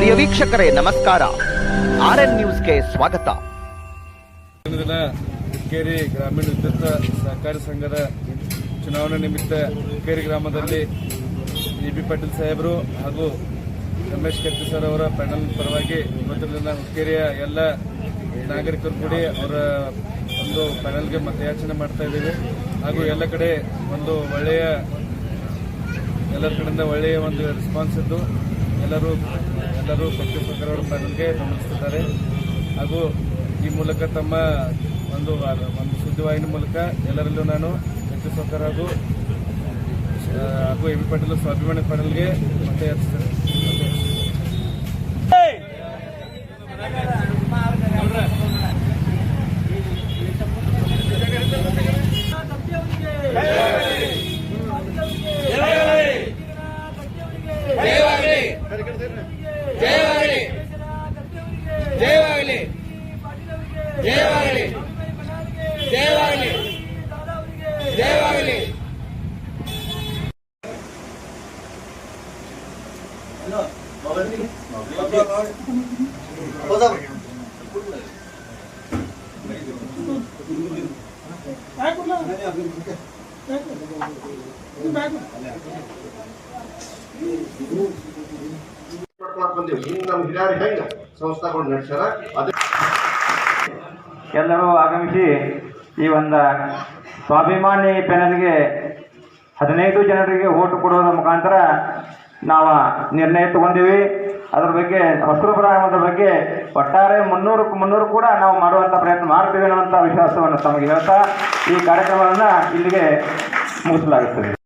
ವೀಕ್ಷಕರೇ, ನಮಸ್ಕಾರ. R N ನ್ಯೂಸ್ಗೆ ಸ್ವಾಗತ. ದಿನ ಹುಕ್ಕೇರಿ ಗ್ರಾಮೀಣ ವಿದ್ಯುತ್ ಸಹಕಾರಿ ಸಂಘದ ಚುನಾವಣೆ ನಿಮಿತ್ತ ಹುಕ್ಕೇರಿ ಗ್ರಾಮದಲ್ಲಿ ಇ ಬಿ ಪಾಟೀಲ್ ಸಾಹೇಬರು ಹಾಗೂ ರಮೇಶ್ ಕತ್ತಿ ಸರ್ ಅವರ ಪ್ಯಾನಲ್ ಪರವಾಗಿ ಇವತ್ತಿನ ದಿನ ಹುಕ್ಕೇರಿಯ ಎಲ್ಲ ನಾಗರಿಕರು ಕೂಡಿ ಅವರ ಒಂದು ಪ್ಯಾನಲ್ಗೆ ಮತಯಾಚನೆ ಮಾಡ್ತಾ ಇದ್ದೀವಿ. ಹಾಗೂ ಎಲ್ಲ ಕಡೆ ಒಂದು ಒಳ್ಳೆಯ, ಎಲ್ಲರ ಕಡೆಯಿಂದ ಒಳ್ಳೆಯ ಒಂದು ರೆಸ್ಪಾನ್ಸ್ ಇದ್ದು ಎಲ್ಲರೂ ಎಲ್ಲರೂ ಪಕ್ಷ ನನಗೆ ಗಮನಿಸುತ್ತಿದ್ದಾರೆ ಹಾಗೂ ಈ ಮೂಲಕ ತಮ್ಮ ಒಂದು ಒಂದು ಸುದ್ದಿವಾಹಿನಿ ಮೂಲಕ ಎಲ್ಲರಲ್ಲೂ ನಾನು ಪಕ್ಷ ಸರ್ಕಾರ ಹಾಗೂ ಹಾಗೂ ಎಂ ಪಿ ಪಾಟೀಲ್ ಸ್ವಾಭಿಮಾನಿ ಪಟೇಲ್ಗೆ ಮತ್ತೆ ಯಾಚಿಸ್ತೇನೆ ಮಾಡ್ಕೊಳಕ್ ಬಂದೀವಿ ಹಿಂಗ್ ನಮ್ ಹಿರಿಯರು ಹೆಂಗೆ ಸಂಸ್ಥೆಗಳು ನಡೆಸ್ಯಾರ ಎಲ್ಲರೂ ಆಗಮಿಸಿ ಈ ಒಂದು ಸ್ವಾಭಿಮಾನಿ ಪ್ಯಾನಲ್ಗೆ ಹದಿನೈದು ಜನರಿಗೆ ಓಟು ಕೊಡುವುದರ ಮುಖಾಂತರ ನಾವು ನಿರ್ಣಯ ತಗೊಂಡಿವಿ. ಅದ್ರ ಬಗ್ಗೆ ಹಸಿರು ಪ್ರಾರಂಭದ ಬಗ್ಗೆ ಒಟ್ಟಾರೆ ಮುನ್ನೂರಕ್ಕೆ ಮುನ್ನೂರು ಕೂಡ ನಾವು ಮಾಡುವಂಥ ಪ್ರಯತ್ನ ಮಾಡ್ತೀವಿ ಅನ್ನುವಂಥ ವಿಶ್ವಾಸವನ್ನು ತಮಗೆ ಹೇಳ್ತಾ ಈ ಕಾರ್ಯಕ್ರಮವನ್ನು ಇಲ್ಲಿಗೆ ಮುಗಿಸಲಾಗುತ್ತದೆ.